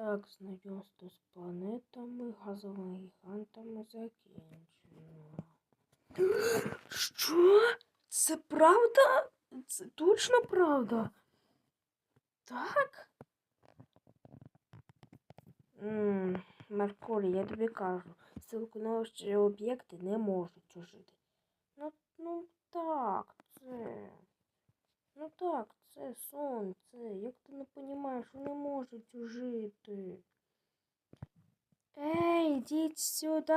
Так, знайомство з планетами, газовими гігантами закінчено. Що? Це правда? Це точно правда? Так? Ммм, Меркурій, я тобі кажу, силиконові об'єкти не можуть жити. Ну, ну так, це. Ну так, це сонце. Як ти не розумієш, можуть жити. Ей, йдіть сюди.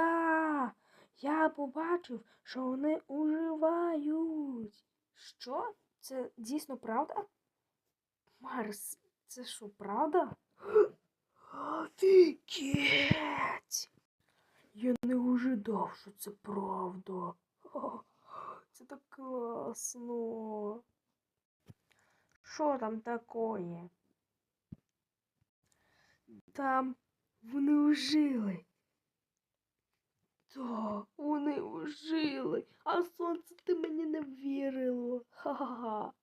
Я побачив, що вони уживають. Що? Це дійсно правда? Марс, це що, правда? Офігеть! Я не ожидав, що це правда. Це так класно. Що там такое? Там вони ожили. Так, вони ожили. А сонце ти мені не вірило. Ха-ха-ха.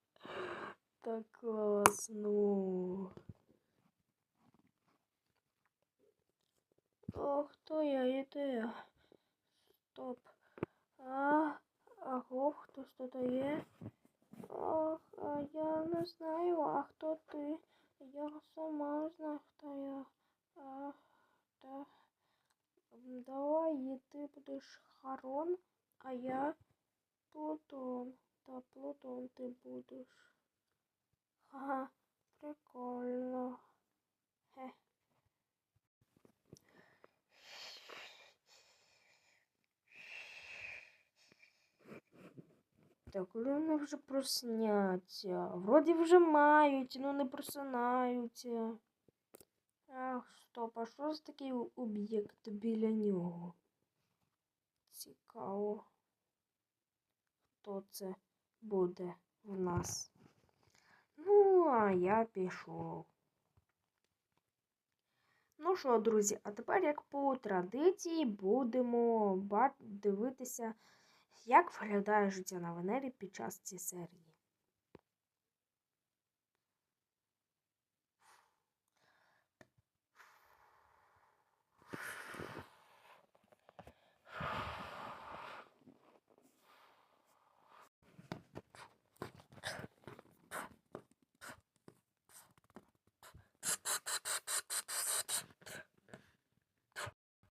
Так класно. О, хто я? Іде? Стоп. А, аго, хтось тут є? Ох, а я не знаю, а хто ти? Я сама знаю, хто я. А, та, давай, і ти будеш Харон, а я Плутон. Та Плутон ти будеш. Ага, прикольно. Так, коли вони вже просняться? Вроді вже мають, ну не просинаються. Ах, стоп, а що за такий об'єкт біля нього? Цікаво. Хто це буде в нас? Ну, а я пішов. Ну що, друзі, а тепер, як по традиції, будемо дивитися, як виглядає життя на Венері під час цієї серії?